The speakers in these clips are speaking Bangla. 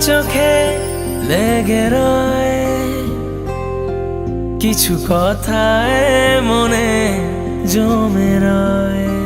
চোখে লেগে রয়। কিছু কথায় মনে জমে রয়।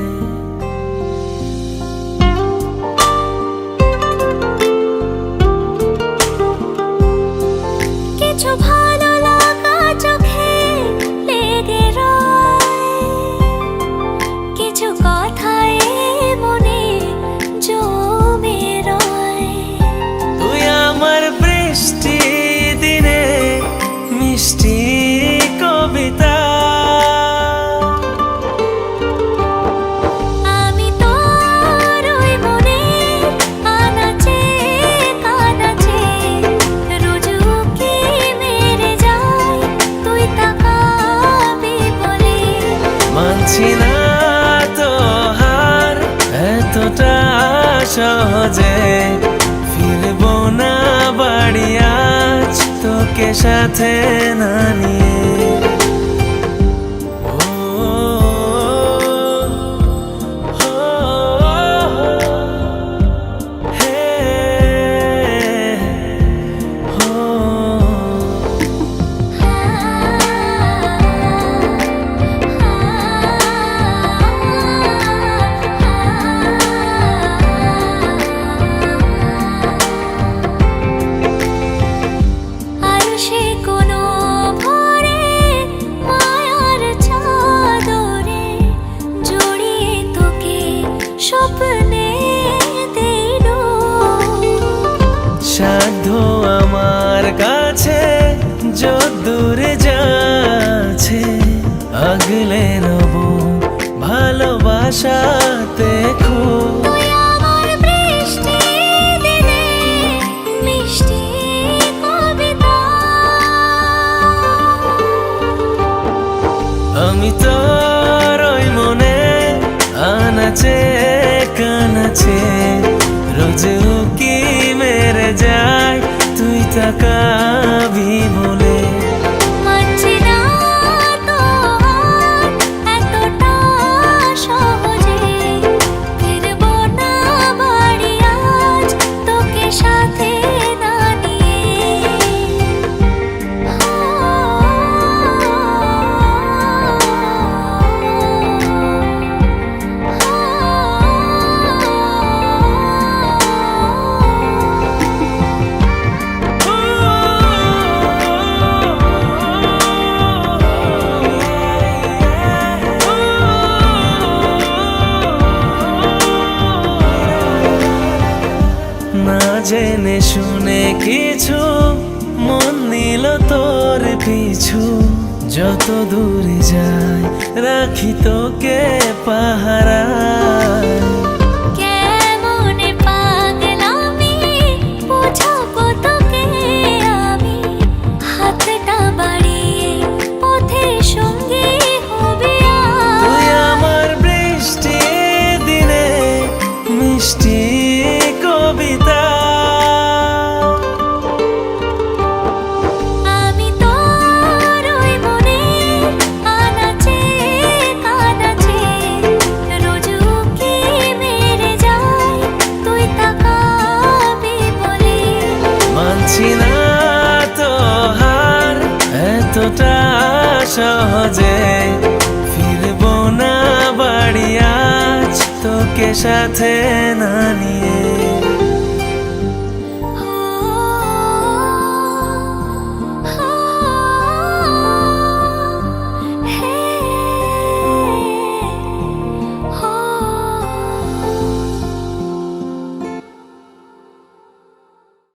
সহজে। ফিরবো না বাড়ি আজ তোকে সাথে না নিয়ে। কাছে দূরে যাচ্ছে। আগলে রব ভালোবাসাতে খুব আমি তোর মনে আনাচে কানাচে রোজ তাকাবি বলে জেনে শুনে কিছু মন নিল তোর পিছু। যত দূরে যায় রাখি তোকে পাহারা। এতটা সহজে? ফিরবো না বাড়ি আজ তোকে সাথে না নিয়ে।